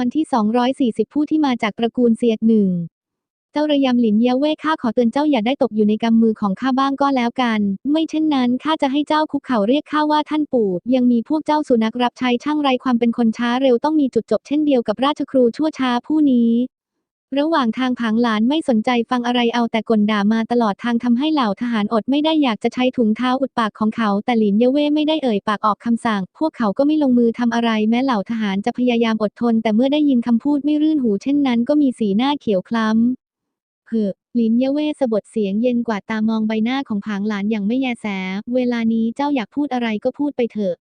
อนที่ 240 ผู้ที่มาจากตระกูลเซียกหนึ่ง เจ้าระยำหลินเยาเว่ข้าขอเตือนเจ้าอย่าได้ตกอยู่ในกำมือของข้าบ้างก็แล้วกัน ไม่เช่นนั้นข้าจะให้เจ้าคุกเข่าเรียกข้าว่าท่านปู่ ยังมีพวกเจ้าสุนัขรับใช้ช่างไรความเป็นคนช้าเร็วต้องมีจุดจบเช่นเดียวกับราชครูชั่วช้าผู้นี้ ระหว่างทางผางหลานไม่สนใจฟังอะไรเอาแต่กลด่ามาตลอดทางทำให้เหล่าทหารอดไม่ได้อยากจะใช้ถุงเท้าอุดปากของเขาแต่หลินเยเว่ไม่ได้เอ่ยปากออกคำสั่ง พวกเขาก็ไม่ลงมือทำอะไรแม้เหล่าทหารจะพยายามอดทน แต่เมื่อได้ยินคำพูดไม่รื่นหูเช่นนั้นก็มีสีหน้าเขียวคล้ำเฮ้อลินเยเว่สะบดเสียงเย็นกว่าตามองใบหน้าของผางหลานอย่างไม่แยแส เวลานี้เจ้าอยากพูดอะไรก็พูดไปเถอะ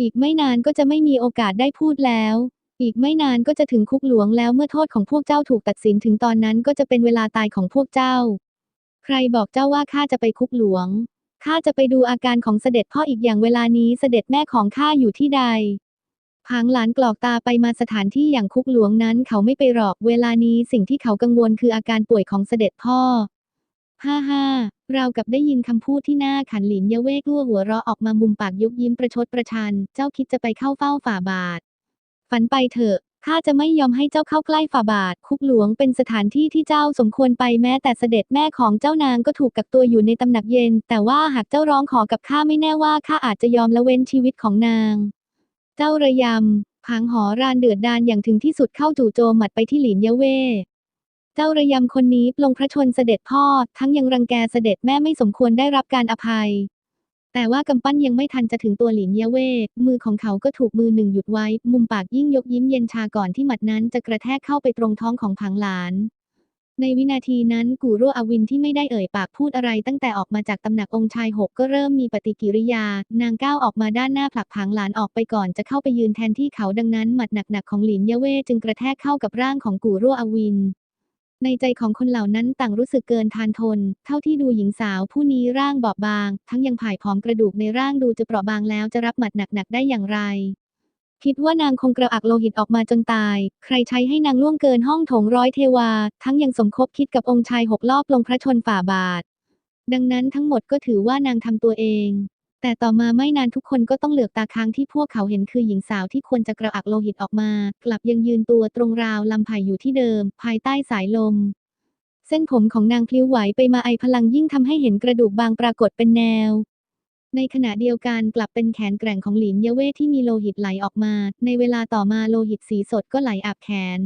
อีกไม่นานก็จะไม่มีโอกาสได้พูดแล้ว อีกไม่นานก็จะถึงคุกหลวงแล้วเมื่อโทษของพวกเจ้าถูกตัดสินถึงตอนนั้นก็จะเป็นเวลาตายของพวกเจ้า ใครบอกเจ้าว่าข้าจะไปคุกหลวง ข้าจะไปดูอาการของเสด็จพ่ออีกอย่างเวลานี้เสด็จแม่ของข้าอยู่ที่ใดผางหลานกรอกตาไปมาสถานที่อย่างคุกหลวงนั้นเขาไม่ไปหรอก เวลานี้สิ่งที่เขากังวลคืออาการป่วยของเสด็จพ่อ ฮ่าฮ่าเรากับได้ยินคำพูดที่หน้าขันหลินเยาเวกลัวหัวเราะออกมามุมปากยุกยิ้มประชดประชัน เจ้าคิดจะไปเข้าเฝ้าฝ่าบาท ฝันไปเถอะข้าจะไม่ยอมให้เจ้าเข้าใกล้ฝ่าบาท คุกหลวงเป็นสถานที่ที่เจ้าสมควรไปแม้แต่เสด็จแม่ของเจ้านางก็ถูกกักตัวอยู่ในตำหนักเย็น แต่ว่าหากเจ้าร้องขอกับข้าไม่แน่ว่าข้าอาจจะยอมละเว้นชีวิตของนาง เจ้าระยำพังหอรานเดือดดานอย่างถึงที่สุดเข้าจู่โจมหมัดไปที่หลินเยเว่เจ้าระยำคนนี้ปลงพระชนเสด็จพ่อ ทั้งยังรังแกเสด็จแม่ไม่สมควรได้รับการอภัย แต่ว่ากำปั้นยังไม่ทันจะถึงตัวหลินเยเว่มือของเขาก็ถูกมือหนึ่งหยุดไว้ มุมปากยิ่งยกยิ้มเย็นชาก่อนที่หมัดนั้นจะกระแทกเข้าไปตรงท้องของผังหลาน ในวินาทีนั้นกูรั่วอวินที่ไม่ได้เอ่ยปากพูดอะไร ตั้งแต่ออกมาจากตำหนักองค์ชายหกก็เริ่มมีปฏิกิริยา นางก้าวออกมาด้านหน้าผลักผังหลานออกไปก่อนจะเข้าไปยืนแทนที่เขาดังนั้นหมัดหนักๆของหลินเยเว่จึงกระแทกเข้ากับร่างของกูรั่วอวิน ในใจของคนเหล่านั้นต่างรู้สึกเกินทานทน เท่าที่ดูหญิงสาวผู้นี้ร่างบอบบาง ทั้งยังผายผอมกระดูกในร่างดูจะเปราะบางแล้วจะรับหมัดหนักๆได้อย่างไร คิดว่านางคงกระอักโลหิตออกมาจนตาย ใครใช้ให้นางล่วงเกินห้องโถงร้อยเทวา ทั้งยังสมคบคิดกับองค์ชายหกรอบลงพระชนฝ่าบาท ดังนั้นทั้งหมดก็ถือว่านางทำตัวเอง แต่ต่อมาไม่นานทุกคนก็ต้องเหลือกตาค้างที่พวกเขาเห็นคือหญิงสาวที่ควรจะกระอักโลหิตออกมา กลับยังยืนตัวตรงราวลำไผ่อยู่ที่เดิม ภายใต้สายลม เส้นผมของนางพลิ้วไหวไปมาไอพลังยิ่งทำให้เห็นกระดูกบางปรากฏเป็นแนว ในขณะเดียวกันกลับเป็นแขนแกร่งของหลินเยเวที่มีโลหิตไหลออกมา ในเวลาต่อมาโลหิตสีสดก็ไหลอาบแขน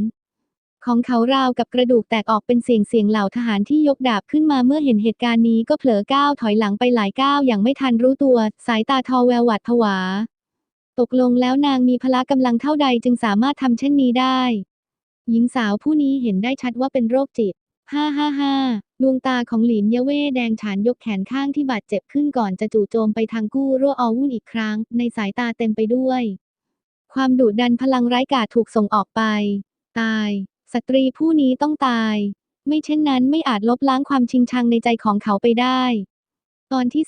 ของเขาราวกับกระดูกแตกออกเป็นเสียงเสียงเหล่าทหารที่ยกดาบขึ้นมาเมื่อเห็นเหตุการณ์นี้ก็เผลอก้าวถอยหลังไปหลายก้าวอย่างไม่ทันรู้ตัว สายตาทอแววหวาดผวา ตกลงแล้วนางมีพละกำลังเท่าใดจึงสามารถทำเช่นนี้ได้ หญิงสาวผู้นี้เห็นได้ชัดว่าเป็นโรคจิตฮ่าฮ่าฮ่าดวงตาของหลินเยเว่แดงฉานยกแขนข้างที่บาดเจ็บขึ้นก่อนจะจู่โจมไปทางกู้รั่วอวุ่นอีกครั้ง ในสายตาเต็มไปด้วย ความดุดันพลังไร้กาจถูกส่งออกไป ตาย สตรีผู้นี้ต้องตาย ไม่เช่นนั้นไม่อาจลบล้างความชิงชังในใจของเขาไปได้ ตอนที่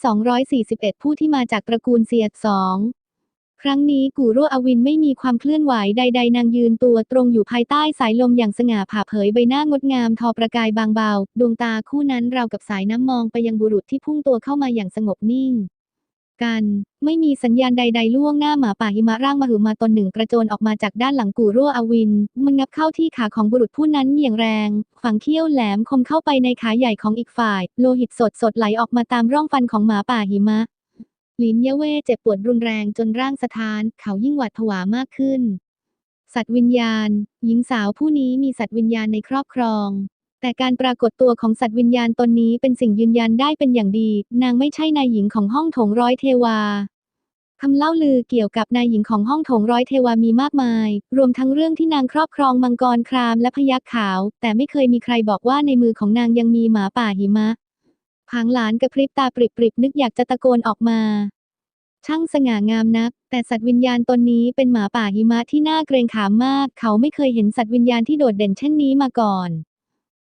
241 ผู้ที่มาจากตระกูลเซียดสองครั้งนี้กูรั่วอวินไม่มีความเคลื่อนไหวใด ๆ นางยืนตัวตรงอยู่ภายใต้สายลมอย่างสง่าผ่าเผยใบหน้างดงามทอประกายบางเบา ดวงตาคู่นั้นราวกับสายน้ำมองไปยังบุรุษที่พุ่งตัวเข้ามาอย่างสงบนิ่ง กัน ไม่มีสัญญาณใด ๆ ล่วงหน้าหมาป่าหิมะร่างมหึมาตนหนึ่งกระโจนออกมาจากด้านหลังกูรั่วอวิน มันงับเข้าที่ขาของบุรุษผู้นั้นอย่างแรง ฝังเขี้ยวแหลมคมเข้าไปในขาใหญ่ของอีกฝ่าย โลหิตสดสดๆไหลออกมาตามร่องฟันของหมาป่าหิมะลินเยเว่เจ็บปวดรุนแรงจนร่างสะท้าน เขายิ่งหวาดผวามากขึ้น สัตว์วิญญาณ หญิงสาวผู้นี้มีสัตว์วิญญาณในครอบครอง แต่การปรากฏตัวของสัตว์วิญญาณตนนี้เป็นสิ่งยืนยันได้เป็นอย่างดี นางไม่ใช่นายหญิงของห้องโถงร้อยเทวาคำเล่าลือเกี่ยวกับนายหญิงของห้องโถงร้อยเทวามีมากมาย รวมทั้งเรื่องที่นางครอบครองมังกรครามและพยัคฆ์ขาว แต่ไม่เคยมีใครบอกว่าในมือของนางยังมีหมาป่าหิมะผางหลานกระพริบตาปริบๆนึกอยากจะตะโกนออกมา ช่างสง่างามนัก แต่สัตว์วิญญาณตนนี้เป็นหมาป่าหิมะที่น่าเกรงขามมาก เขาไม่เคยเห็นสัตว์วิญญาณที่โดดเด่นเช่นนี้มาก่อน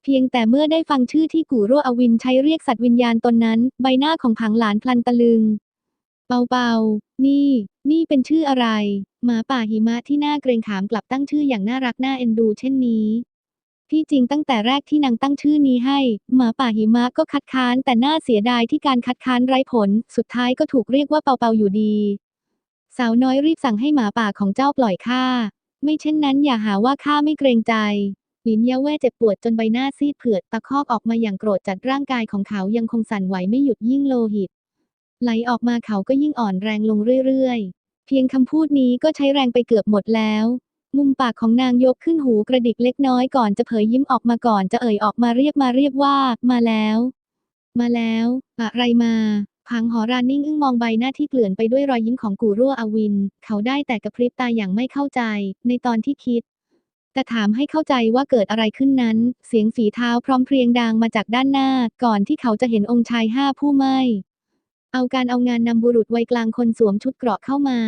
เพียงแต่เมื่อได้ฟังชื่อที่กูรั่วอวินใช้เรียกสัตว์วิญญาณตนนั้น ใบหน้าของผังหลานพลันตะลึงเบาๆนี่ นี่เป็นชื่ออะไร หมาป่าหิมะที่น่าเกรงขามกลับตั้งชื่ออย่างน่ารักน่าเอ็นดูเช่นนี้ที่จริงตั้งแต่แรกที่นางตั้งชื่อนี้ให้ หมาป่าหิมะก็คัดค้าน แต่น่าเสียดายที่การคัดค้านไร้ผล สุดท้ายก็ถูกเรียกว่าเปาเปาอยู่ดี สาวน้อยรีบสั่งให้หมาป่าของเจ้าปล่อยข้าไม่เช่นนั้นอย่าหาว่าข้าไม่เกรงใจ หลินเยาเว่เจ็บปวดจนใบหน้าซีดเผือดตะคอกออกมาอย่างโกรธจัดร่างกายของเขายังคงสั่นไหวไม่หยุดยิ่งโลหิต ไหลออกมาเขาก็ยิ่งอ่อนแรงลงเรื่อยๆ เพียงคำพูดนี้ก็ใช้แรงไปเกือบหมดแล้ว มุมปากของนางยกขึ้นหูกระดิกเล็กน้อยก่อนจะเผยยิ้มออกมาก่อนจะเอ่ยออกมาเรียบมาเรียบว่า มาแล้ว มาแล้วอะไรมาพังหอรานิ่งอึ้งมองใบหน้าที่เกลื่อนไปด้วยรอยยิ้มของกูรั่วอวิน เขาได้แต่กระพริบตาอย่างไม่เข้าใจ ในตอนที่คิด แต่ถามให้เข้าใจว่าเกิดอะไรขึ้นนั้น เสียงฝีเท้าพร้อมเพรียงดังมาจากด้านหน้า ก่อนที่เขาจะเห็นองค์ชายห้าผู้ไม่ เอาการเอางานนำบุรุษวัยกลางคนสวมชุดเกราะเข้ามา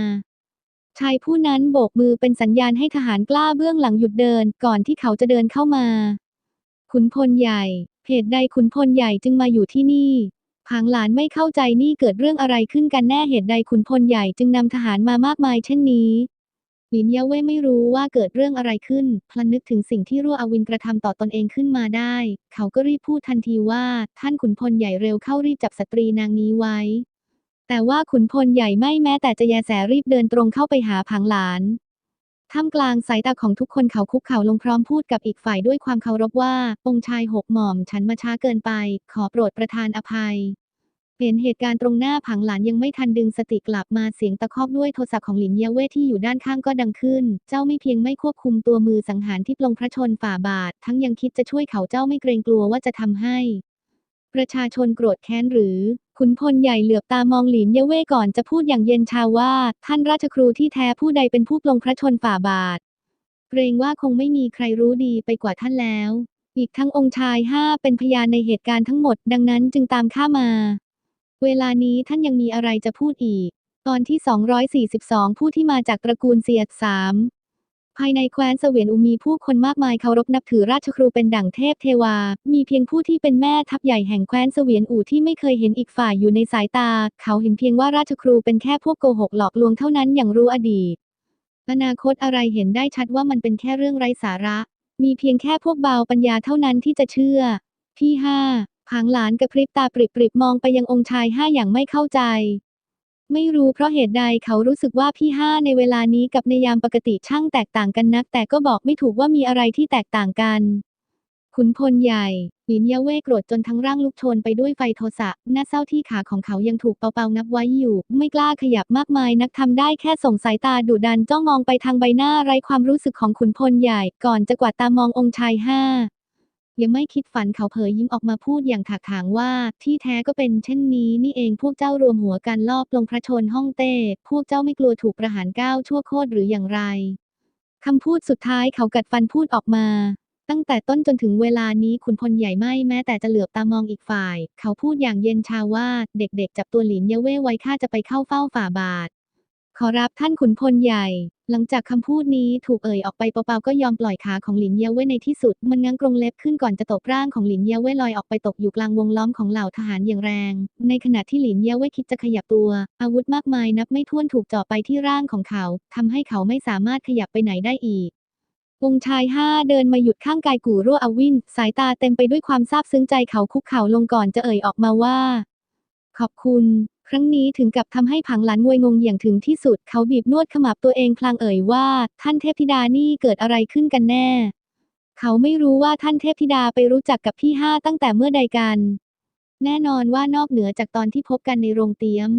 ชายผู้นั้นโบกมือเป็นสัญญาณให้ทหารกล้าเบื้องหลังหยุดเดิน ก่อนที่เขาจะเดินเข้ามา ขุนพลใหญ่ เหตุใดขุนพลใหญ่จึงมาอยู่ที่นี่ผางหลานไม่เข้าใจนี่เกิดเรื่องอะไรขึ้นกันแน่เหตุใดขุนพลใหญ่จึงนำทหารมามากมายเช่นนี้ หลินเย่าเว่ไม่รู้ว่าเกิดเรื่องอะไรขึ้น พลันนึกถึงสิ่งที่รั่วอวินกระทำต่อตนเองขึ้นมาได้ เขาก็รีบพูดทันทีว่า ท่านขุนพลใหญ่เร็วเข้ารีบจับสตรีนางนี้ไว้ แต่ว่าขุนพลใหญ่ไม่แม้แต่จะแยแสรีบเดินตรงเข้าไปหาผางหลาน ท่ามกลางสายตาของทุกคนเขาคุกเข่าลงพร้อมพูดกับอีกฝ่ายด้วยความเคารพว่า องค์ชายหกหม่อมฉันมาช้าเกินไป ขอโปรดประทานอภัย เห็นเหตุการณ์ตรงหน้าผังหลานยังไม่ทันดึงสติกลับมาเสียงตะคอกด้วยโทรศัพท์ของหลินเยาเว่ที่อยู่ด้านข้างก็ดังขึ้น เจ้าไม่เพียงไม่ควบคุมตัวมือสังหารที่ปลงพระชนฝ่าบาท ทั้งยังคิดจะช่วยเขาเจ้าไม่เกรงกลัวว่าจะทำให้ ประชาชนโกรธแค้นหรือ ขุนพลใหญ่เหลือบตามองหลินเยาเว่ก่อนจะพูดอย่างเย็นชาว่า ท่านราชครูที่แท้ผู้ใดเป็นผู้ปลงพระชนฝ่าบาท เกรงว่าคงไม่มีใครรู้ดีไปกว่าท่านแล้ว อีกทั้งองค์ชายห้าเป็นพยานในเหตุการณ์ทั้งหมด ดังนั้นจึงตามข้ามา เวลานี้ท่านยังมีอะไรจะพูดอีก ตอนที่ 242 ผู้ที่มาจากตระกูลเซียดสามภายในแคว้นเสวียนอุมีผู้คนมากมายเคารพนับถือราชครูเป็นดั่งเทพเทวา มีเพียงผู้ที่เป็นแม่ทัพใหญ่แห่งแคว้นเสวียนอู่ที่ไม่เคยเห็นอีกฝ่ายอยู่ในสายตา เขาเห็นเพียงว่าราชครูเป็นแค่พวกโกหกหลอกลวงเท่านั้นอย่างรู้อดีต อนาคตอะไรเห็นได้ชัดว่ามันเป็นแค่เรื่องไร้สาระ มีเพียงแค่พวกเบาปัญญาเท่านั้นที่จะเชื่อ ที่ห้า ผางหลานกระพริบตาปริบๆมองไปยังองค์ชายห้าอย่างไม่เข้าใจ ไม่รู้เพราะเหตุใดเขารู้สึกว่าพี่ห้าในเวลานี้กับในยามปกติช่างแตกต่างกันนัก แต่ก็บอกไม่ถูกว่ามีอะไรที่แตกต่างกันขุนพลใหญ่หลินเยาเว่โกรธจนทั้งร่างลุกโชนไปด้วยไฟโทสะหน้าเศร้าที่ขาของเขายังถูกเปาๆนับไว้อยู่ ไม่กล้าขยับมากมายนักทำได้แค่ส่งสายตาดุดันจ้องมองไปทางใบหน้าไร้ความรู้สึกของขุนพลใหญ่ ก่อนจะกวาดตามององค์ชายห้า ยังไม่คิดฝันเขาเผยยิ้มออกมาพูดอย่างถากถางว่า ที่แท้ก็เป็นเช่นนี้นี่เองพวกเจ้ารวมหัวกันลอบลงพระชนห้องเต้ พวกเจ้าไม่กลัวถูกประหารก้าวชั่วโคตรหรืออย่างไรคำพูดสุดท้ายเขากัดฟันพูดออกมา ตั้งแต่ต้นจนถึงเวลานี้ขุนพลใหญ่ไม่แม้แต่จะเหลือบตามองอีกฝ่าย เขาพูดอย่างเย็นชาว่า เด็กๆ จับตัวหลินเยาเว่ไว้ข้าจะไปเข้าเฝ้าฝ่าบาท ขอรับท่านขุนพลใหญ่ หลังจากคำพูดนี้ถูกเอ่ยออกไปเปาๆก็ยอมปล่อยขาของหลินเยาเว่ในที่สุด มันงังกรงเล็บขึ้นก่อนจะตบร่างของหลินเยาเว่ลอยออกไปตกอยู่กลางวงล้อมของเหล่าทหารอย่างแรง ในขณะที่หลินเยาเว่คิดจะขยับตัว อาวุธมากมายนับไม่ถ้วนถูกเจาะไปที่ร่างของเขาทำให้เขาไม่สามารถขยับไปไหนได้อีกองชายห้าเดินมาหยุดข้างกายกู่รั่วอวิน สายตาเต็มไปด้วยความซาบซึ้งใจเขาคุกเข่าลงก่อนจะเอ่ยออกมาว่า ขอบคุณ ครั้งนี้ถึงกับทำให้ผังหลานงวยงงอย่างถึงที่สุด เขาบีบนวดขมับตัวเองพลางเอ่ยว่า ท่านเทพธิดานี่เกิดอะไรขึ้นกันแน่ เขาไม่รู้ว่าท่านเทพธิดาไปรู้จักกับพี่ห้าตั้งแต่เมื่อใดกัน แน่นอนว่านอกเหนือจากตอนที่พบกันในโรงเตี๊ยม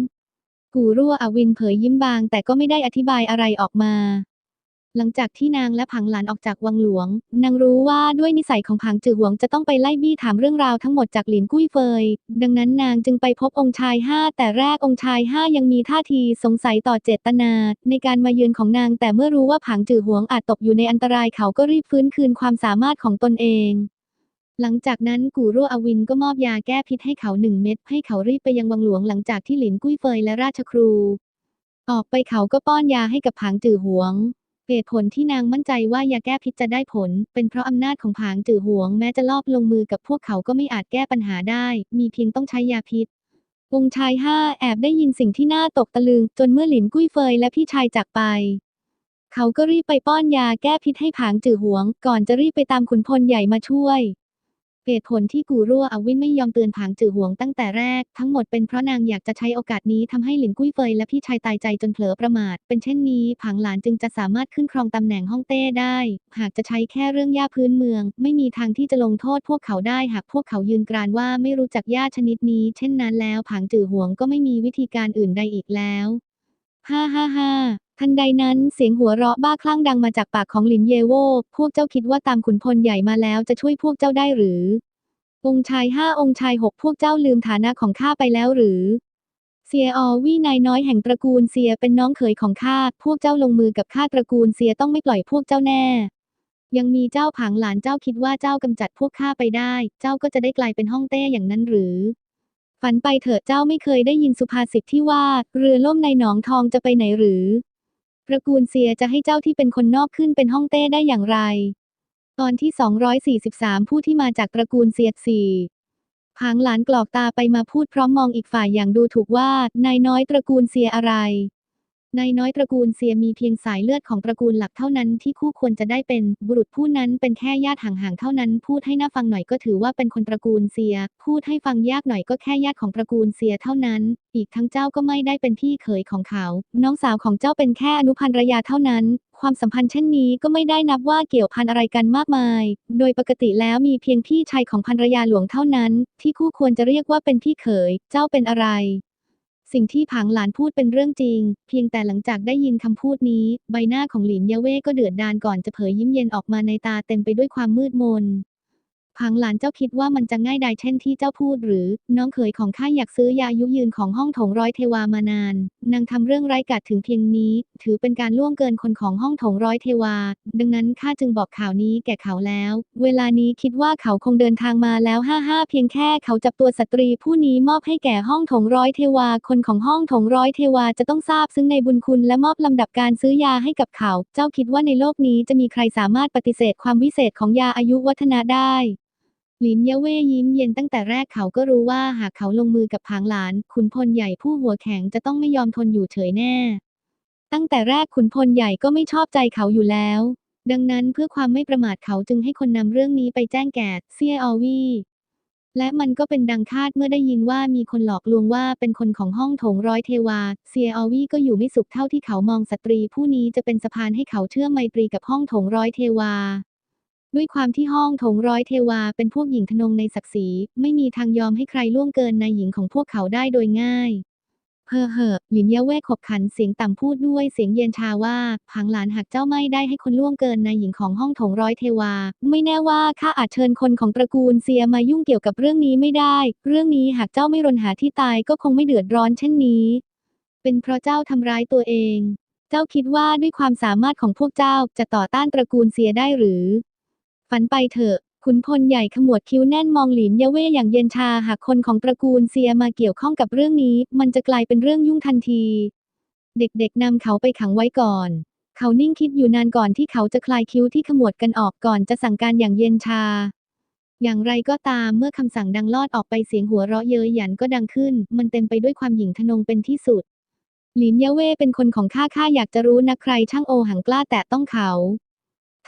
กูรั่วอวินเผยยิ้มบาง แต่ก็ไม่ได้อธิบายอะไรออกมา หลังจากที่นางและผังหลานออกจากวังหลวง นางรู้ว่าด้วยนิสัยของผังจือหวงจะต้องไปไล่บี้ถามเรื่องราวทั้งหมดจากหลินกุ้ยเฟย ดังนั้นนางจึงไปพบองค์ชายห้าแต่แรกองค์ชายห้ายังมีท่าทีสงสัยต่อเจตนา ในการมาเยือนของนาง แต่เมื่อรู้ว่าผังจือหวงอาจตกอยู่ในอันตรายเขาก็รีบฟื้นคืนความสามารถของตนเองหลังจากนั้นกูรั่วอวินก็มอบยาแก้พิษให้เขาหนึ่งเม็ดให้เขารีบไปยังวังหลวงหลังจากที่หลินกุ้ยเฟยและราชครู ออกไปเขาก็ป้อนยาให้กับผางจือหวง เหตุผลที่นางมั่นใจว่ายาแก้พิษจะได้ผล เป็นเพราะอำนาจของผางจือหวงแม้จะลอบลงมือกับพวกเขาก็ไม่อาจแก้ปัญหาได้ มีเพียงต้องใช้ยาพิษองชายห้าแอบได้ยินสิ่งที่น่าตกตะลึง จนเมื่อหลินกุ้ยเฟยและพี่ชายจากไป เขาก็รีบไปป้อนยาแก้พิษให้ผางจือหวง ก่อนจะรีบไปตามขุนพลใหญ่มาช่วย เหตุผลที่กูรั่วอวินไม่ยอมเตือนผางจือหวงตั้งแต่แรก ทั้งหมดเป็นเพราะนางอยากจะใช้โอกาสนี้ทำให้หลินกุ้ยเฟยและพี่ชายตายใจจนเผลอประมาท เป็นเช่นนี้ผางหลานจึงจะสามารถขึ้นครองตำแหน่งฮ่องเต้ได้ หากจะใช้แค่เรื่องย่าพื้นเมือง ไม่มีทางที่จะลงโทษพวกเขาได้หากพวกเขายืนกรานว่าไม่รู้จักย่าชนิดนี้ เช่นนั้นแล้วผางจือหวงก็ไม่มีวิธีการอื่นใดอีกแล้ว ฮ่าฮ่าฮ่า ทันใดนั้นเสียงหัวเราะบ้าคลั่งดังมาจากปากของหลินเยโว พวกเจ้าคิดว่าตามขุนพลใหญ่มาแล้วจะช่วยพวกเจ้าได้หรือ องค์ชายห้าองค์ชายหกพวกเจ้าลืมฐานะของข้าไปแล้วหรือ เซียอวี่นายน้อยแห่งตระกูลเซียเป็นน้องเขยของข้า พวกเจ้าลงมือกับข้าตระกูลเซียต้องไม่ปล่อยพวกเจ้าแน่ ยังมีเจ้าผางหลานเจ้าคิดว่าเจ้ากำจัดพวกข้าไปได้ เจ้าก็จะได้กลายเป็นห้องเต้อย่างนั้นหรือฝันไปเถอะเจ้าไม่เคยได้ยินสุภาษิตที่ว่า เรือล่มในหนองทองจะไปไหนหรือ ระกูลเซียจะให้เจ้าที่เป็นคนนอกขึ้นเป็นห้องเต้ได้อย่างไร ตอนที่ 243 ผู้ที่มาจากตระกูลเซียสี่ผางหลานกรอกตาไปมาพูดพร้อมมองอีกฝ่ายอย่างดูถูกว่า นายน้อยตระกูลเซียอะไร นายน้อยตระกูลเซียมีเพียงสายเลือดของตระกูลหลักเท่านั้นที่คู่ควรจะได้เป็นบุรุษผู้นั้นเป็นแค่ญาติห่างๆเท่านั้น พูดให้หน่าฟังหน่อยก็ถือว่าเป็นคนตระกูลเซีย พูดให้ฟังยากหน่อยก็แค่ญาติของตระกูลเซียเท่านั้น อีกทั้งเจ้าก็ไม่ได้เป็นพี่เขยของเขา น้องสาวของเจ้าเป็นแค่อนุพันธ์รยาเท่านั้น ความสัมพันธ์เช่นนี้ก็ไม่ได้นับว่าเกี่ยวพันอะไรกันมากมาย โดยปกติแล้วมีเพียงพี่ชายของภรรยาหลวงเท่านั้น ที่คู่ควรจะเรียกว่าเป็นพี่เขย เจ้าเป็นอะไร สิ่งที่ผังหลานพูดเป็นเรื่องจริง เพียงแต่หลังจากได้ยินคำพูดนี้ ใบหน้าของหลินเยเว่ก็เดือดดาลก่อนจะเผยยิ้มเย็นออกมาในตาเต็มไปด้วยความมืดมนผังหลานเจ้าคิดว่ามันจะง่ายดายเช่นที่เจ้าพูดหรือ น้องเขยของข้าอยากซื้อยาอายุยืนของห้องถงร้อยเทวามานานนางทำเรื่องไร้กาจถึงเพียงนี้ ถือเป็นการล่วงเกินคนของห้องถงร้อยเทวา ดังนั้นข้าจึงบอกข่าวนี้แก่เขาแล้ว เวลานี้คิดว่าเขาคงเดินทางมาแล้วห้าห้าเพียงแค่เขาจับตัวสตรีผู้นี้มอบให้แก่ห้องถงร้อยเทวา คนของห้องถงร้อยเทวาจะต้องทราบซึ่งในบุญคุณและมอบลำดับการซื้อยาให้กับเขา เจ้าคิดว่าในโลกนี้จะมีใครสามารถปฏิเสธความวิเศษของยาอายุวัฒนะได้ หลินเยเว่ยิ้มเย็นตั้งแต่แรกเขาก็รู้ว่าหากเขาลงมือกับผางหลาน ขุนพลใหญ่ผู้หัวแข็งจะต้องไม่ยอมทนอยู่เฉยแน่ ตั้งแต่แรกขุนพลใหญ่ก็ไม่ชอบใจเขาอยู่แล้ว ดังนั้นเพื่อความไม่ประมาทเขาจึงให้คนนำเรื่องนี้ไปแจ้งแก่เซียอวีและมันก็เป็นดังคาดเมื่อได้ยินว่ามีคนหลอกลวงว่าเป็นคนของห้องโถงร้อยเทวา เซียออวีก็อยู่ไม่สุขเท่าที่เขามองสตรีผู้นี้จะเป็นสะพานให้เขาเชื่อมไมตรีกับห้องโถงร้อยเทวา ด้วยความที่ห้องถงร้อยเทวาเป็นพวกหญิงทนงในศักดิ์ศรีไม่มีทางยอมให้ใครล่วงเกินนายหญิงของพวกเขาได้โดยง่ายเฮ่อเฮ่อหลินเย่เว่ขบขันเสียงต่ำพูดด้วยเสียงเย็นชาว่าพังหลานหากเจ้าไม่ได้ให้คนล่วงเกินนายหญิงของห้องถงร้อยเทวา ไม่แน่ว่าข้าอาจเชิญคนของตระกูลเซียมายุ่งเกี่ยวกับเรื่องนี้ไม่ได้ เรื่องนี้หากเจ้าไม่รนหาที่ตายก็คงไม่เดือดร้อนเช่นนี้ เป็นเพราะเจ้าทำร้ายตัวเอง เจ้าคิดว่าด้วยความสามารถของพวกเจ้าจะต่อต้านตระกูลเซียได้หรือ ฝันไปเถอะ ขุนพลใหญ่ขมวดคิ้วแน่นมองหลินเยาเว่อย่างเย็นชาหากคนของตระกูลเซียมาเกี่ยวข้องกับเรื่องนี้ มันจะกลายเป็นเรื่องยุ่งทันที เด็กๆนำเขาไปขังไว้ก่อน เขานิ่งคิดอยู่นานก่อนที่เขาจะคลายคิ้วที่ขมวดกันออกก่อนจะสั่งการอย่างเย็นชา อย่างไรก็ตามเมื่อคำสั่งดังลอดออกไปเสียงหัวเราะเย้ยหยันก็ดังขึ้น มันเต็มไปด้วยความหยิ่งทะนงเป็นที่สุดหลินเยาเว่เป็นคนของข้าข้าอยากจะรู้นะใครช่างโอหังกล้าแตะต้องเขา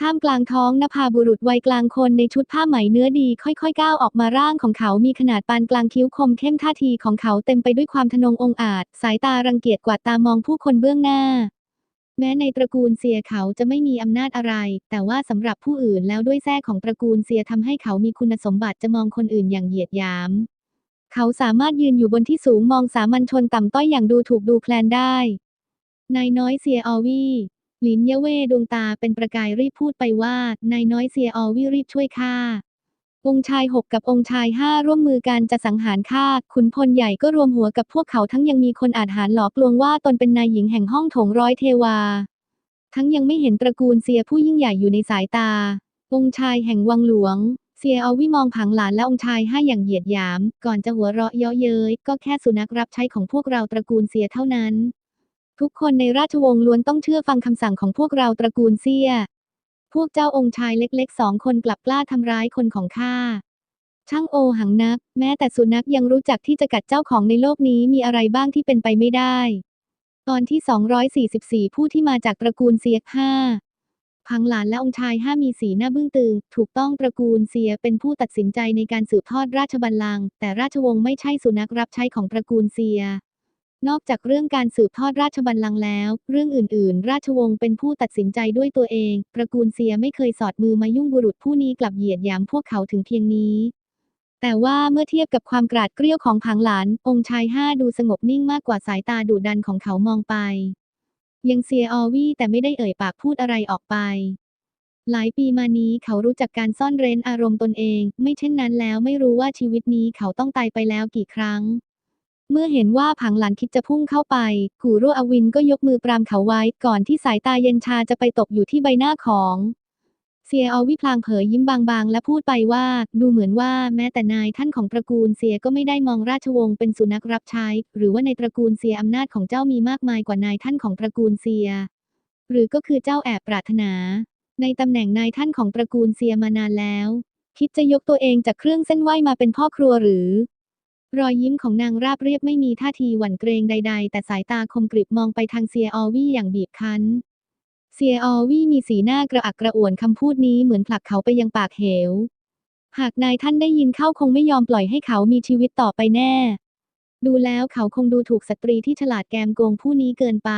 ท่ามกลางท้องนภาบุรุษวัยกลางคนในชุดผ้าไหมเนื้อดีค่อยๆก้าวออกมาร่างของเขามีขนาดปานกลางคิ้วคมเข้มท่าทีของเขาเต็มไปด้วยความทนงองอาจ สายตารังเกียจกวาดตามองผู้คนเบื้องหน้า แม้ในตระกูลเซียเขาจะไม่มีอำนาจอะไร แต่ว่าสำหรับผู้อื่นแล้วด้วยแท้ของตระกูลเซียทำให้เขามีคุณสมบัติจะมองคนอื่นอย่างเหยียดหยาม เขาสามารถยืนอยู่บนที่สูงมองสามัญชนต่ำต้อยอย่างดูถูกดูแคลนได้นายน้อยเซียออวี หลินเยเวดวงตาเป็นประกายรีบพูดไปว่า นายน้อยเซียอวีรีบช่วยข้าองค์ชายหกกับองค์ชายห้าร่วมมือกันจะสังหารข้าขุนพลใหญ่ก็รวมหัวกับพวกเขาทั้งยังมีคนอาจหารหลอกลวงว่าตนเป็นนายหญิงแห่งห้องโถงร้อยเทวา ทั้งยังไม่เห็นตระกูลเซียผู้ยิ่งใหญ่อยู่ในสายตา องค์ชายแห่งวังหลวง เซียเอาวิมองผังหลานและองค์ชายห้าอย่างเหยียดหยาม ก่อนจะหัวเราะเยาะเย้ยก็แค่สุนัขรับใช้ของพวกเราตระกูลเซียเท่านั้น ทุกคนในราชวงศ์ล้วนต้องเชื่อฟังคำสั่งของพวกเราตระกูลเซียพวกเจ้าองค์ชายเล็กๆสองคนกลับกล้าทำร้ายคนของข้า ช่างโอหังนัก แม้แต่สุนัขยังรู้จักที่จะกัดเจ้าของในโลกนี้มีอะไรบ้างที่เป็นไปไม่ได้ ตอนที่ 244 ผู้ที่มาจากตระกูลเซียห้าพังหลานและองค์ชายห้ามีสีหน้าบึ้งตึง ถูกต้องตระกูลเซียเป็นผู้ตัดสินใจในการสืบทอดราชบัลลังก์แต่ราชวงศ์ไม่ใช่สุนัขรับใช้ของตระกูลเซีย นอกจากเรื่องการสืบทอดราชบัลลังก์แล้ว เรื่องอื่น ๆ ราชวงศ์เป็นผู้ตัดสินใจด้วยตัวเอง ตระกูลเซียไม่เคยสอดมือมายุ่งบุรุษผู้นี้กลับเหยียดหยามพวกเขาถึงเพียงนี้ แต่ว่าเมื่อเทียบกับความกราดเกรี้ยวของผังหลาน องค์ชายห้าดูสงบนิ่งมากกว่าสายตาดุดันของเขามองไป ยังเซียออวี่แต่ไม่ได้เอ่ยปากพูดอะไรออกไป หลายปีมานี้เขารู้จักการซ่อนเร้นอารมณ์ตนเอง ไม่เช่นนั้นแล้วไม่รู้ว่าชีวิตนี้เขาต้องตายไปแล้วกี่ครั้ง เมื่อเห็นว่าผังหลันคิดจะพุ่งเข้าไป กูโรอวินก็ยกมือปรามเขาไว้ ก่อนที่สายตาเย็นชาจะไปตกอยู่ที่ใบหน้าของเซียออวิพลางเผยยิ้มบางๆ และพูดไปว่า ดูเหมือนว่าแม้แต่นายท่านของตระกูลเซียก็ไม่ได้มองราชวงศ์เป็นสุนัขรับใช้ หรือว่าในตระกูลเซียอำนาจของเจ้ามีมากมายกว่านายท่านของตระกูลเซีย หรือก็คือเจ้าแอบปรารถนา ในตำแหน่งนายท่านของตระกูลเซียมานานแล้ว คิดจะยกตัวเองจากเครื่องเส้นไหวมาเป็นพ่อครัวหรือ รอยยิ้มของนางราบเรียบไม่มีท่าทีหวั่นเกรงใด ๆ แต่สายตาคมกริบมองไปทางเซียออวี่อย่างบีบคั้น เซียออวี่มีสีหน้ากระอักกระอ่วนคำพูดนี้เหมือนผลักเขาไปยังปากเหว หากนายท่านได้ยินเข้าคงไม่ยอมปล่อยให้เขามีชีวิตต่อไปแน่ ดูแล้วเขาคงดูถูกสตรีที่ฉลาดแกมโกงผู้นี้เกินไป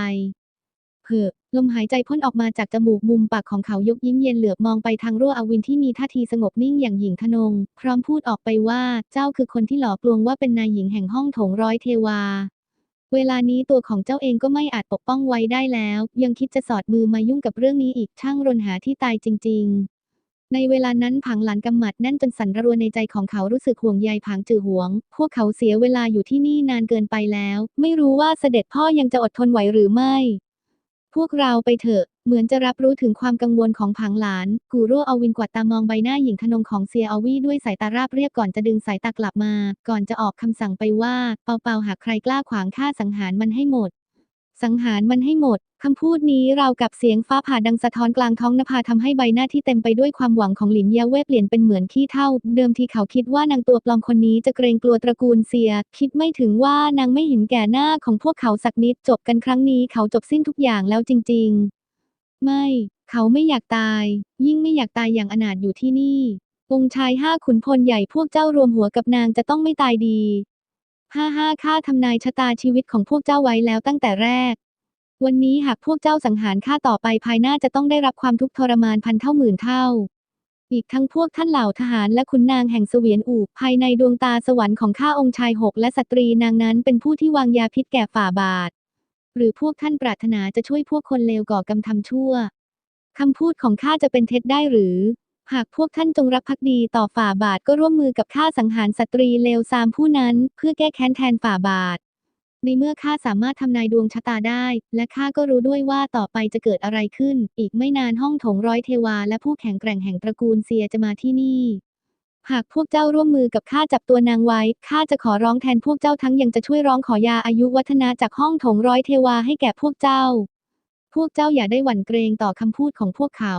เพ้อ ลมหายใจพ่นออกมาจากจมูกมุมปากของเขายกยิ้มเย็นเหลือบมองไปทางรั่วอวินที่มีท่าทีสงบนิ่งอย่างหญิงทนง พร้อมพูดออกไปว่าเจ้าคือคนที่หลอกลวงว่าเป็นนายหญิงแห่งห้องโถงร้อยเทวา เวลานี้ตัวของเจ้าเองก็ไม่อาจปกป้องไว้ได้แล้ว ยังคิดจะสอดมือมายุ่งกับเรื่องนี้อีกช่างรนหาที่ตายจริง ๆในเวลานั้นผังหลันกำหมัดแน่นจนสั่นระรัวในใจของเขารู้สึกห่วงใยผังจือหวง พวกเขาเสียเวลาอยู่ที่นี่นานเกินไปแล้ว ไม่รู้ว่าเสด็จพ่อยังจะอดทนไหวหรือไม่ พวกเราไปเถอะ เหมือนจะรับรู้ถึงความกังวลของผังหลาน กูรั่วเอาวินกวาดตามองใบหน้าหญิงทนงของเซียอวี่ด้วยสายตาราบเรียบก่อนจะดึงสายตากลับมา ก่อนจะออกคำสั่งไปว่า เปาเปาหากใครกล้าขวางฆ่าสังหารมันให้หมด สังหารมันให้หมด คำพูดนี้ราวกับเสียงฟ้าผ่าดังสะท้อนกลางท้องนภาทำให้ใบหน้าที่เต็มไปด้วยความหวังของหลินเยาเว่เปลี่ยนเป็นเหมือนขี้เท่า เดิมทีเขาคิดว่านางตัวปลอมคนนี้จะเกรงกลัวตระกูลเซีย คิดไม่ถึงว่านางไม่เห็นแก่หน้าของพวกเขาสักนิดจบกันครั้งนี้เขาจบสิ้นทุกอย่างแล้วจริง ๆ ไม่ เขาไม่อยากตาย ยิ่งไม่อยากตายอย่างอนาถอยู่ที่นี่องค์ชายห้าขุนพลใหญ่พวกเจ้ารวมหัวกับนางจะต้องไม่ตายดี ห้าห้าข้าทำนายชะตาชีวิตของพวกเจ้าไว้แล้วตั้งแต่แรก วันนี้หากพวกเจ้าสังหารข้าต่อไปภายหน้าจะต้องได้รับความทุกข์ทรมานพันเท่าหมื่นเท่า อีกทั้งพวกท่านเหล่าทหารและขุนนางแห่งเสวียนอูภายในดวงตาสวรรค์ของข้าองค์ชายหกและสตรีนางนั้นเป็นผู้ที่วางยาพิษแก่ฝ่าบาท หรือพวกท่านปรารถนาจะช่วยพวกคนเลวก่อกรรมทำชั่วคำพูดของข้าจะเป็นเท็จได้หรือ หากพวกท่านจงรักภักดีต่อฝ่าบาทก็ร่วมมือกับข้าสังหารสตรีเลวซามผู้นั้น เพื่อแก้แค้นแทนฝ่าบาท ในเมื่อข้าสามารถทำนายดวงชะตาได้ และข้าก็รู้ด้วยว่าต่อไปจะเกิดอะไรขึ้น อีกไม่นานห้องโถงร้อยเทวาและผู้แข็งแกร่งแห่งตระกูลเซียจะมาที่นี่หากพวกเจ้าร่วมมือกับข้าจับตัวนางไว้ ข้าจะขอร้องแทนพวกเจ้าทั้งยังจะช่วยร้องขอยาอายุวัฒนะจากห้องโถงร้อยเทวาให้แก่พวกเจ้า พวกเจ้าอย่าได้หวั่นเกรงต่อคำพูดของพวกเขา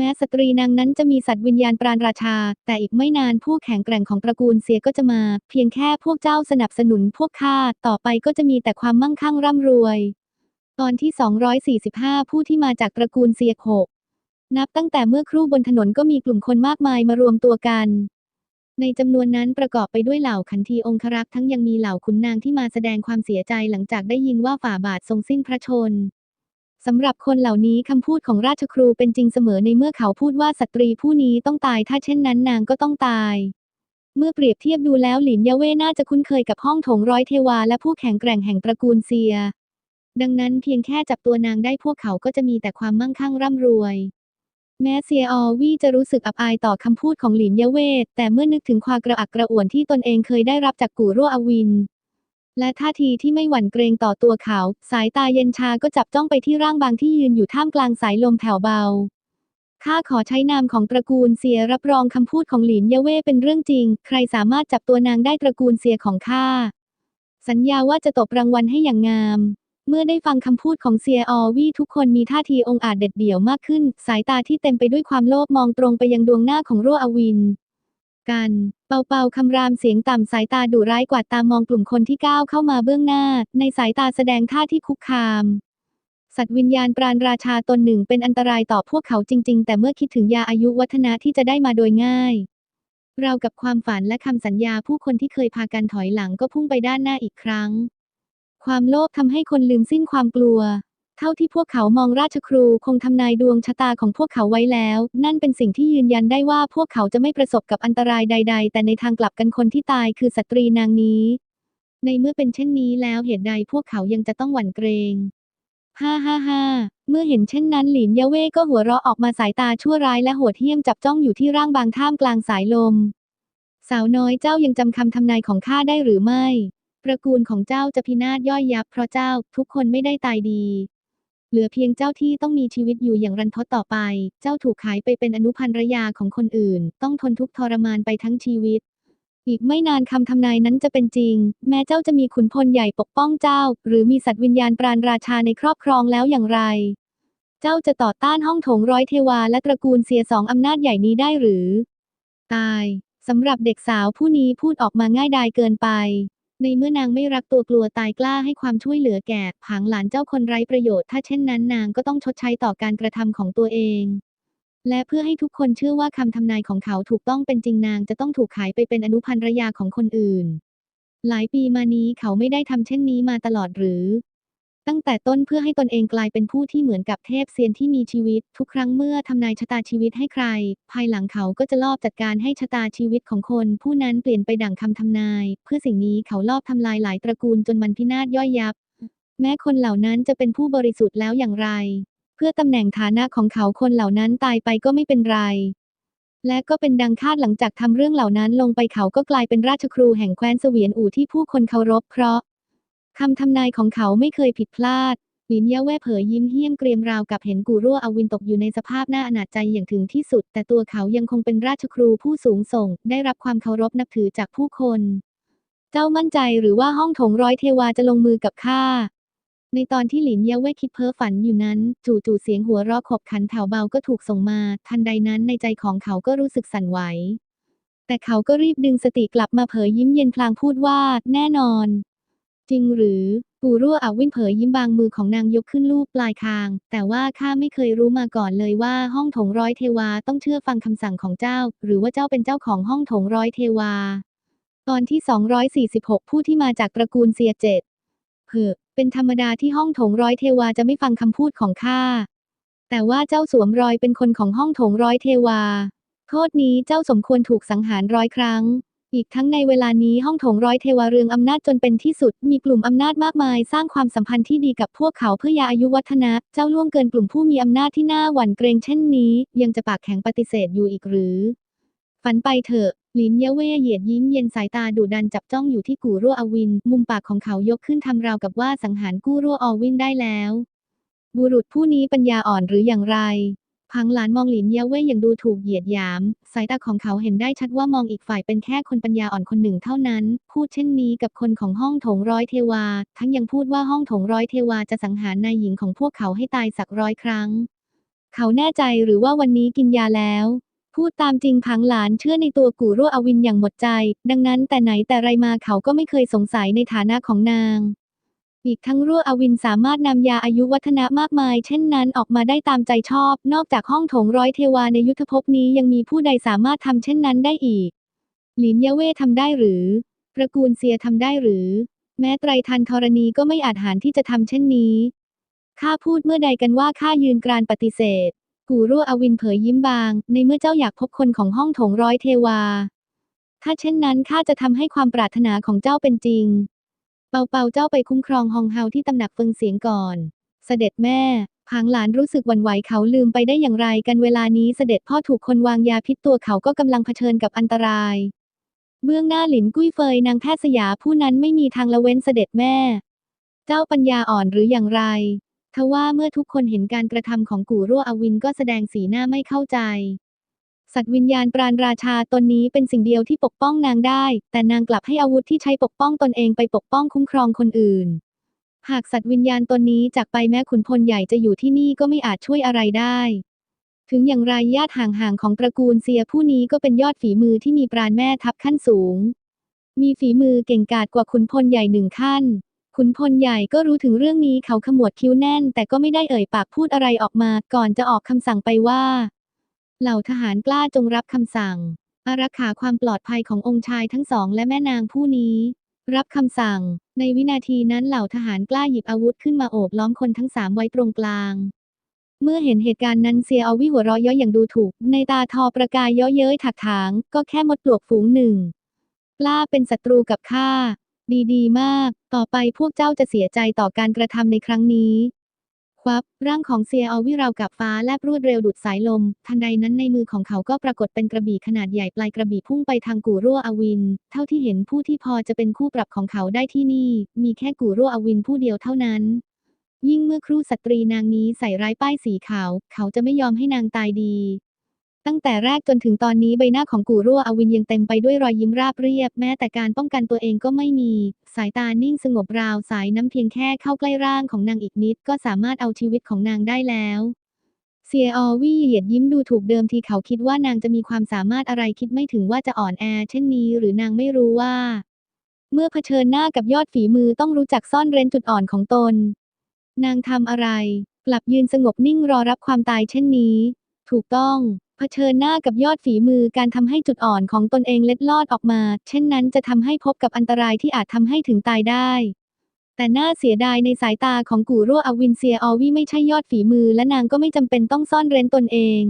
แม้สตรีนางนั้นจะมีสัตว์วิญญาณปราณราชา แต่อีกไม่นานผู้แข็งแกร่งของตระกูลเสียก็จะมา เพียงแค่พวกเจ้าสนับสนุนพวกข้า ต่อไปก็จะมีแต่ความมั่งคั่งร่ำรวย ตอนที่ 245 ผู้ที่มาจากตระกูลเซียโกนับตั้งแต่เมื่อครู่บนถนนก็มีกลุ่มคนมากมายมารวมตัวกัน ในจำนวนนั้นประกอบไปด้วยเหล่าขันทีองครักษ์ทั้งยังมีเหล่าขุนนางที่มาแสดงความเสียใจหลังจากได้ยินว่าฝ่าบาททรงสิ้นพระชน สำหรับคนเหล่านี้คำพูดของราชครูเป็นจริงเสมอในเมื่อเขาพูดว่าสตรีผู้นี้ต้องตายถ้าเช่นนั้นนางก็ต้องตาย เมื่อเปรียบเทียบดูแล้วหลินยาเว่น่าจะคุ้นเคยกับห้องโถงร้อยเทวาและผู้แข็งแกร่งแห่งตระกูลเซีย ดังนั้นเพียงแค่จับตัวนางได้พวกเขาก็จะมีแต่ความมั่งคั่งร่ำรวย แม้เซียอวี่จะรู้สึกอับอายต่อคำพูดของหลินยาเว่แต่เมื่อนึกถึงความกระอักกระอ่วนที่ตนเองเคยได้รับจากกู่รั่วอวิน และท่าทีที่ไม่หวั่นเกรงต่อตัวเขา สายตาเย็นชาก็จับจ้องไปที่ร่างบางที่ยืนอยู่ท่ามกลางสายลมแผ่วเบาข้าขอใช้นามของตระกูลเซียรับรองคำพูดของหลินเยเว่เป็นเรื่องจริง ใครสามารถจับตัวนางได้ตระกูลเซียของข้า สัญญาว่าจะตบรางวัลให้อย่างงาม เมื่อได้ฟังคำพูดของเซียออวี่ทุกคนมีท่าทีองอาจเด็ดเดี่ยวมากขึ้น สายตาที่เต็มไปด้วยความโลภมองตรงไปยังดวงหน้าของรั่วอวิน กัน เปาเปาคำรามเสียงต่ำสายตาดุร้ายกว่าตามองกลุ่มคนที่ก้าวเข้ามาเบื้องหน้า ในสายตาแสดงท่าที่คุกคาม สัตว์วิญญาณปราณราชาตนหนึ่งเป็นอันตรายต่อพวกเขาจริง ๆ แต่เมื่อคิดถึงยาอายุวัฒนะที่จะได้มาโดยง่ายเรากับความฝันและคำสัญญาผู้คนที่เคยพากันถอยหลังก็พุ่งไปด้านหน้าอีกครั้ง ความโลภทำให้คนลืมสิ้นความกลัว เท่าที่พวกเขามองราชครูคงทำนายดวงชะตาของพวกเขาไว้แล้ว นั่นเป็นสิ่งที่ยืนยันได้ว่าพวกเขาจะไม่ประสบกับอันตรายใด ๆ แต่ในทางกลับกันคนที่ตายคือสตรีนางนี้ ในเมื่อเป็นเช่นนี้แล้วเหตุใดพวกเขายังจะต้องหวั่นเกรงฮ่าฮ่าฮ่าเมื่อเห็นเช่นนั้นหลินยาเว่ก็หัวเราะออกมาสายตาชั่วร้ายและโหดเหี้ยมจับจ้องอยู่ที่ร่างบางท่ามกลางสายลม สาวน้อยเจ้ายังจำคำทำนายของข้าได้หรือไม่ตระกูลของเจ้าจะพินาศย่อยยับเพราะเจ้าทุกคนไม่ได้ตายดี เหลือเพียงเจ้าที่ต้องมีชีวิตอยู่อย่างรันทดต่อไป เจ้าถูกขายไปเป็นอนุพันธรยาของคนอื่น ต้องทนทุกข์ทรมานไปทั้งชีวิต อีกไม่นานคำทำนายนั้นจะเป็นจริง แม้เจ้าจะมีขุนพลใหญ่ปกป้องเจ้า หรือมีสัตว์วิญญาณปราณราชาในครอบครองแล้วอย่างไร เจ้าจะต่อต้านห้องโถงร้อยเทวาและตระกูลเสียสองอำนาจใหญ่นี้ได้หรือ ตายสำหรับเด็กสาวผู้นี้พูดออกมาง่ายดายเกินไป ในเมื่อนางไม่รักตัวกลัวตายกล้าให้ความช่วยเหลือแก่ผางหลานเจ้าคนไร้ประโยชน์ ถ้าเช่นนั้นนางก็ต้องชดใช้ต่อการกระทำของตัวเอง และเพื่อให้ทุกคนเชื่อว่าคำทำนายของเขาถูกต้องเป็นจริงนางจะต้องถูกขายไปเป็นอนุพันธรยาของคนอื่น หลายปีมานี้เขาไม่ได้ทำเช่นนี้มาตลอดหรือ ตั้งแต่ต้นเพื่อให้ตนเองกลายเป็นผู้ที่เหมือนกับเทพเซียนที่มีชีวิต ทุกครั้งเมื่อทำนายชะตาชีวิตให้ใคร ภายหลังเขาก็จะลอบจัดการให้ชะตาชีวิตของคนผู้นั้นเปลี่ยนไปดั่งคำทำนาย เพื่อสิ่งนี้เขาลอบทำลายหลายตระกูลจนมันพินาศย่อยยับ แม้คนเหล่านั้นจะเป็นผู้บริสุทธิ์แล้วอย่างไร เพื่อตำแหน่งฐานะของเขาคนเหล่านั้นตายไปก็ไม่เป็นไรและก็เป็นดังคาดหลังจากทำเรื่องเหล่านั้นลงไปเขาก็กลายเป็นราชครูแห่งแคว้นเสวียนอู่ที่ผู้คนเคารพเพราะ คำทำนายของเขาไม่เคยผิดพลาดหลินเย่าแว่เผยยิ้มเฮี้ยมเกรียมราวกับเห็นกูรั่วอวินตกอยู่ในสภาพหน่าอนาจใจอย่างถึงที่สุด แต่ตัวเขายังคงเป็นราชครูผู้สูงส่ง ได้รับความเคารพนับถือจากผู้คน เจ้ามั่นใจหรือว่าห้องโถงร้อยเทวาจะลงมือกับข้า ในตอนที่หลินเย่าเว่คิดเพ้อฝันอยู่นั้น จู่ๆเสียงหัวเราะขบขันแผ่วเบาก็ถูกส่งมา ทันใดนั้นในใจของเขาก็รู้สึกสั่นไหว แต่เขาก็รีบดึงสติกลับมาเผยยิ้มเย็นพลางพูดว่า แน่นอน จริงหรือกูรั่วอาวินเผยยิ้มบางมือของนางยกขึ้นลูบปลายคาง แต่ว่าข้าไม่เคยรู้มาก่อนเลยว่าห้องโถงร้อยเทวาต้องเชื่อฟังคำสั่งของเจ้า หรือว่าเจ้าเป็นเจ้าของห้องโถงร้อยเทวา ตอนที่ 246 ผู้ที่มาจากตระกูลเซียเจ็ดเพ่อเป็นธรรมดาที่ห้องโถงร้อยเทวาจะไม่ฟังคำพูดของข้า แต่ว่าเจ้าสวมรอยเป็นคนของห้องโถงร้อยเทวา โทษนี้เจ้าสมควรถูกสังหารร้อยครั้ง อีกทั้งในเวลานี้ห้องโถงร้อยเทวเรืองอำนาจจนเป็นที่สุด มีกลุ่มอำนาจมากมาย สร้างความสัมพันธ์ที่ดีกับพวกเขาเพื่อยาอายุวัฒนะ เจ้าล่วงเกินกลุ่มผู้มีอำนาจที่น่าหวั่นเกรงเช่นนี้ ยังจะปากแข็งปฏิเสธอยู่อีกหรือ ฝันไปเถอะหลินเยเว่เหยียดยิ้มเย็นสายตาดุดันจับจ้องอยู่ที่กูรั่วอวิน มุมปากของเขายกขึ้นทำราวกับว่าสังหารกู้รั่วอวินได้แล้ว บุรุษผู้นี้ปัญญาอ่อนหรืออย่างไร พังหลานมองหลินเย่าเว่ยอย่างดูถูกเหยียดหยาม สายตาของเขาเห็นได้ชัดว่ามองอีกฝ่ายเป็นแค่คนปัญญาอ่อนคนหนึ่งเท่านั้น พูดเช่นนี้กับคนของห้องโถงร้อยเทวา ทั้งยังพูดว่าห้องโถงร้อยเทวาจะสังหารนายหญิงของพวกเขาให้ตายสักร้อยครั้ง เขาแน่ใจหรือว่าวันนี้กินยาแล้ว พูดตามจริงพังหลานเชื่อในตัวกูรั่วอวินอย่างหมดใจ ดังนั้นแต่ไหนแต่ไรมาเขาก็ไม่เคยสงสัยในฐานะของนาง อีกทั้งรั่วอวินสามารถนำยาอายุวัฒนะมากมาย เช่นนั้นออกมาได้ตามใจชอบ นอกจากห้องโถงร้อยเทวาในยุทธภพนี้ยังมีผู้ใดสามารถทำเช่นนั้นได้อีก หลินเย่าเว่ทำได้หรือตระกูลเซียทำได้หรือ แม้ไตรทันธรณีก็ไม่อาจหารที่จะทำเช่นนี้ข้าพูดเมื่อใดกันว่าข้ายืนกรานปฏิเสธ กูรั่วอวินเผยยิ้มบาง ในเมื่อเจ้าอยากพบคนของห้องโถงร้อยเทวา ถ้าเช่นนั้นข้าจะทำให้ความปรารถนาของเจ้าเป็นจริง เปาเปาเจ้าไปคุ้มครองฮองเฮาที่ตำหนักเฟิงเสียงก่อน เสด็จแม่ผางหลานรู้สึกหวั่นไหวเขาลืมไปได้อย่างไรกันเวลานี้เสด็จพ่อถูกคนวางยาพิษตัวเขาก็กำลังเผชิญกับอันตราย เบื้องหน้าหลินกุ้ยเฟยนางแพทย์สยาผู้นั้นไม่มีทางละเว้นเสด็จแม่ เจ้าปัญญาอ่อนหรืออย่างไรทว่าเมื่อทุกคนเห็นการกระทำของกู่รั่วอวินก็แสดงสีหน้าไม่เข้าใจ สัตว์วิญญาณปราณราชาตนนี้เป็นสิ่งเดียวที่ปกป้องนางได้ แต่นางกลับให้อาวุธที่ใช้ปกป้องตนเองไปปกป้องคุ้มครองคนอื่น หากสัตว์วิญญาณตนนี้จากไปแม้ขุนพลใหญ่จะอยู่ที่นี่ก็ไม่อาจช่วยอะไรได้ ถึงอย่างไรญาติห่างๆของตระกูลเซียผู้นี้ก็เป็นยอดฝีมือที่มีปราณแม่ทัพขั้นสูง มีฝีมือเก่งกาจกว่าขุนพลใหญ่หนึ่งขั้นขุนพลใหญ่ก็รู้ถึงเรื่องนี้เขาขมวดคิ้วแน่น แต่ก็ไม่ได้เอ่ยปากพูดอะไรออกมา ก่อนจะออกคำสั่งไปว่า เหล่าทหารกล้าจงรับคำสั่ง อารักขาความปลอดภัยขององค์ชายทั้งสองและแม่นางผู้นี้ รับคำสั่ง ในวินาทีนั้นเหล่าทหารกล้าหยิบอาวุธขึ้นมาโอบล้อมคนทั้งสามไว้ตรงกลาง เมื่อเห็นเหตุการณ์นั้นเซียเอาวิหัวเราะเย้อยอย่างดูถูก ในตาทอประกายเย้อเย้ยถักถาง ก็แค่มดปลวกฝูงหนึ่ง กล้าเป็นศัตรูกับข้าดีๆมาก ต่อไปพวกเจ้าจะเสียใจต่อการกระทำในครั้งนี้ วับ ร่างของเซียเอาวิราวกับฟ้าแลบรวดเร็วดุดสายลม ทันใดนั้นในมือของเขาก็ปรากฏเป็นกระบี่ขนาดใหญ่ปลายกระบี่พุ่งไปทางกูรั่วอวิน เท่าที่เห็นผู้ที่พอจะเป็นคู่ปรับของเขาได้ที่นี่ มีแค่กูรั่วอวินผู้เดียวเท่านั้น ยิ่งเมื่อครู่สตรีนางนี้ใส่ร้ายป้ายสีขาว เขาจะไม่ยอมให้นางตายดี ตั้งแต่แรกจนถึงตอนนี้ใบหน้าของกูรั่วอวินยังเต็มไปด้วยรอยยิ้มราบเรียบ แม้แต่การป้องกันตัวเองก็ไม่มี สายตานิ่งสงบราวสายน้ำเพียงแค่เข้าใกล้ร่างของนางอีกนิด ก็สามารถเอาชีวิตของนางได้แล้วเซียออวี่เหยียดยิ้มดูถูกเดิมทีเขาคิดว่านางจะมีความสามารถอะไรคิดไม่ถึงว่าจะอ่อนแอ เช่นนี้ หรือนางไม่รู้ว่า เมื่อเผชิญหน้ากับยอดฝีมือต้องรู้จักซ่อนเร้นจุดอ่อนของตน นางทำอะไร กลับยืนสงบนิ่งรอรับความตายเช่นนี้ ถูกต้อง เผชิญหน้ากับยอดฝีมือการทำให้จุดอ่อนของตนเองเล็ดลอดออกมา เช่นนั้นจะทำให้พบกับอันตรายที่อาจทำให้ถึงตายได้ แต่น่าเสียดายในสายตาของกูรั่วอวินเซียออวี่ไม่ใช่ยอดฝีมือและนางก็ไม่จำเป็นต้องซ่อนเร้นตนเอง